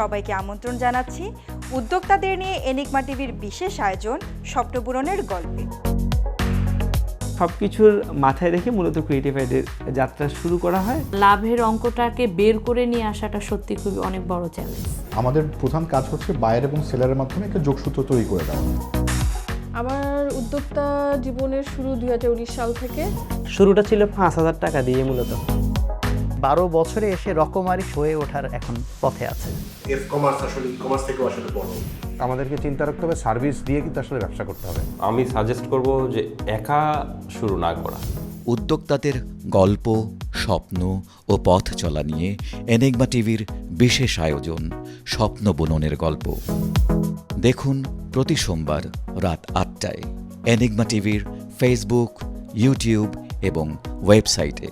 সবাইকে আমন্ত্রণ জানাচ্ছি। উদ্যোক্তাদের নিয়ে এনিকমা টিভির বিশেষ আয়োজন স্বপ্নপূরণের গল্পে। সব কিছুর মাথায় রেখে মূলত ক্রিয়েটিভ আইডের যাত্রা শুরু করা হয়। লাভের অঙ্কটাকে বের করে নিয়ে আসাটা সত্যি খুবই অনেক বড় চ্যালেঞ্জ আমাদের প্রধান কাজ হচ্ছে বায়ার এবং সেলারের মাধ্যমে একটা যোগসূত্র তৈরি করে দেওয়া। আমার উদ্যোক্তা জীবনের শুরু দুই হাজার উনিশ সাল থেকে। শুরুটা ছিল পাঁচ হাজার টাকা দিয়ে মূলত। বারো বছরে এসে রকমারি হয়ে ওঠার এখন পথে আছে। এফ কমার্স আসলে ই কমার্স থেকেও আসলে বড়। আমাদেরকে চিন্তা রাখতে হবে সার্ভিস দিয়ে কিন্তু আসলে ব্যবসা করতে হবে। আমি সাজেস্ট করব যে একা শুরু না করা। উদ্যোক্তাদের গল্প স্বপ্ন ও পথ চলা নিয়ে এনেগমা টিভির বিশেষ আয়োজন স্বপ্ন বুননের গল্প। দেখুন প্রতি সোমবার রাত আটটায় এনেগমা টিভির ফেসবুক ইউটিউব এবং ওয়েবসাইটে।